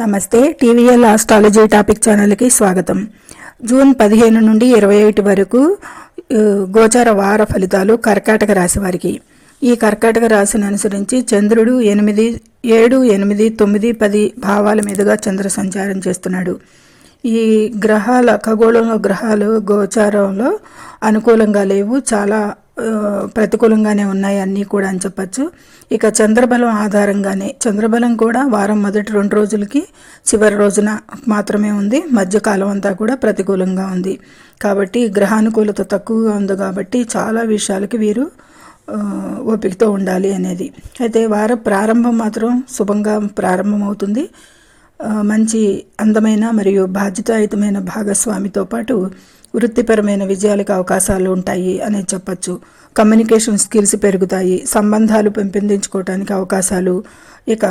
నమస్తే TVL astrology topic ఛానల్కి స్వాగతం. జూన్ పదిహేను నుండి ఇరవై ఒకటి వరకు గోచార వార ఫలితాలు కర్కాటక రాశి వారికి. ఈ కర్కాటక రాశిని అనుసరించి చంద్రుడు ఎనిమిది ఏడు ఎనిమిది తొమ్మిది పది భావాల మీదుగా చంద్ర సంచారం చేస్తున్నాడు. ఈ గ్రహాల ఖగోళంలో గ్రహాలు గోచారంలో అనుకూలంగా లేవు. చాలా ప్రతికూలంగానే ఉన్నాయి అన్నీ కూడా అని చెప్పచ్చు. ఇక చంద్రబలం ఆధారంగానే చంద్రబలం కూడా వారం మొదటి రెండు రోజులకి చివరి రోజున మాత్రమే ఉంది. మధ్యకాలం అంతా కూడా ప్రతికూలంగా ఉంది. కాబట్టి గ్రహానుకూలత తక్కువగా ఉంది కాబట్టి చాలా విషయాలకి వీరు ఓపికతో ఉండాలి అనేది. అయితే వార ప్రారంభం మాత్రం శుభంగా ప్రారంభమవుతుంది. మంచి అందమైన మరియు బాధ్యతాయుతమైన భాగస్వామితో పాటు వృత్తిపరమైన విజయాలకు అవకాశాలు ఉంటాయి అనే చెప్పచ్చు. కమ్యూనికేషన్ స్కిల్స్ పెరుగుతాయి. సంబంధాలు పెంపొందించుకోవడానికి అవకాశాలు. ఇక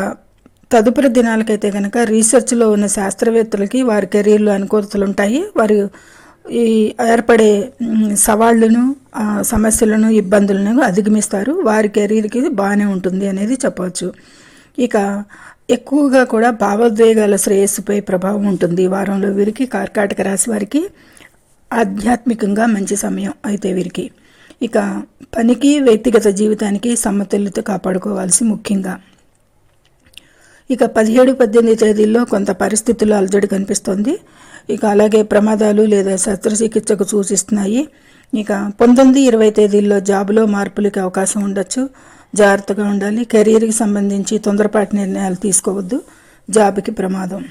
తదుపరి దినాలకైతే కనుక రీసెర్చ్లో ఉన్న శాస్త్రవేత్తలకి వారి కెరీర్లు అనుకూలతలు ఉంటాయి. వారు ఈ ఏర్పడే సవాళ్ళను సమస్యలను ఇబ్బందులను అధిగమిస్తారు. వారి కెరీర్కి బాగానే ఉంటుంది అనేది చెప్పవచ్చు ఇక ఎక్కువగా కూడా భావోద్వేగాల శ్రేయస్సుపై ప్రభావం ఉంటుంది. వారంలో వీరికి కర్కాటక రాశి వారికి ఆధ్యాత్మికంగా మంచి సమయం అయితే వీరికి. ఇక పనికి వ్యక్తిగత జీవితానికి సమతుల్యత కాపాడుకోవాల్సి ముఖ్యంగా. ఇక పదిహేడు పద్దెనిమిది తేదీల్లో కొంత పరిస్థితుల్లో అలజడి కనిపిస్తోంది. ఇక అలాగే ప్రమాదాలు లేదా శస్త్రచికిత్సకు సూచిస్తున్నాయి. ఇక పంతొమ్మిది ఇరవై తేదీల్లో జాబులో మార్పులకి అవకాశం ఉండొచ్చు. జాగ్రత్తగా ఉండాలి. కెరీర్కి సంబంధించి తొందరపాటి నిర్ణయాలు తీసుకోవద్దు. జాబ్కి ప్రమాదం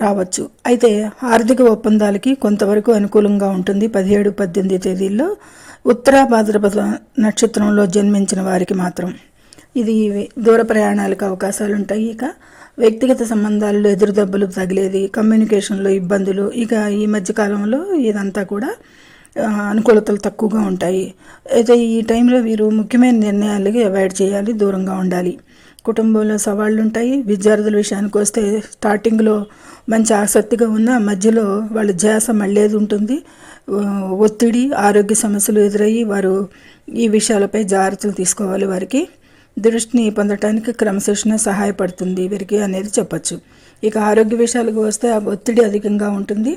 రావచ్చు. అయితే ఆర్థిక ఒప్పందాలకి కొంతవరకు అనుకూలంగా ఉంటుంది. పదిహేడు పద్దెనిమిది తేదీల్లో ఉత్తర భాద్రపద నక్షత్రంలో జన్మించిన వారికి మాత్రం. ఇది దూర ప్రయాణాలకు అవకాశాలు ఉంటాయి. ఇక వ్యక్తిగత సంబంధాల్లో ఎదురుదెబ్బలు తగిలేది కమ్యూనికేషన్లో ఇబ్బందులు ఇక ఈ మధ్యకాలంలో ఇదంతా కూడా అనుకూలతలు తక్కువగా ఉంటాయి. అయితే ఈ టైంలో వీరు ముఖ్యమైన నిర్ణయాలకి అవాయిడ్ చేయాలి దూరంగా ఉండాలి. కుటుంబంలో సవాళ్ళు ఉంటాయి విద్యార్థుల విషయానికి వస్తే స్టార్టింగ్లో మంచి ఆసక్తిగా ఉన్న మధ్యలో వాళ్ళ ధ్యాస మళ్ళేది ఉంటుంది. ఒత్తిడి ఆరోగ్య సమస్యలు ఎదురయ్యి వారు ఈ విషయాలపై జాగ్రత్తలు తీసుకోవాలి వారికి. దృష్టిని పొందటానికి క్రమశిక్షణ సహాయపడుతుంది వీరికి అనేది చెప్పచ్చు. ఇక ఆరోగ్య విషయాలకు వస్తే ఆ ఒత్తిడి అధికంగా ఉంటుంది.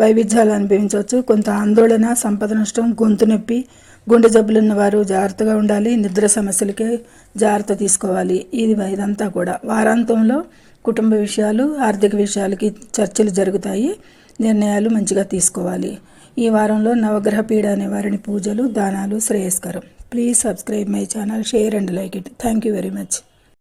వైవిధ్యాలు అనుభవించవచ్చు. కొంత ఆందోళన సంపద నష్టం గొంతు నొప్పి గుండె జబ్బులు ఉన్నవారు జాగ్రత్తగా ఉండాలి. నిద్ర సమస్యలకే జాగ్రత్త తీసుకోవాలి. ఇది ఇదంతా కూడా. వారాంతంలో కుటుంబ విషయాలు ఆర్థిక విషయాలకి చర్చలు జరుగుతాయి. నిర్ణయాలు మంచిగా తీసుకోవాలి. ఈ వారంలో నవగ్రహ పీడ నివారణ పూజలు దానాలు శ్రేయస్కరం. Please subscribe my channel share and like it. Thank you very much.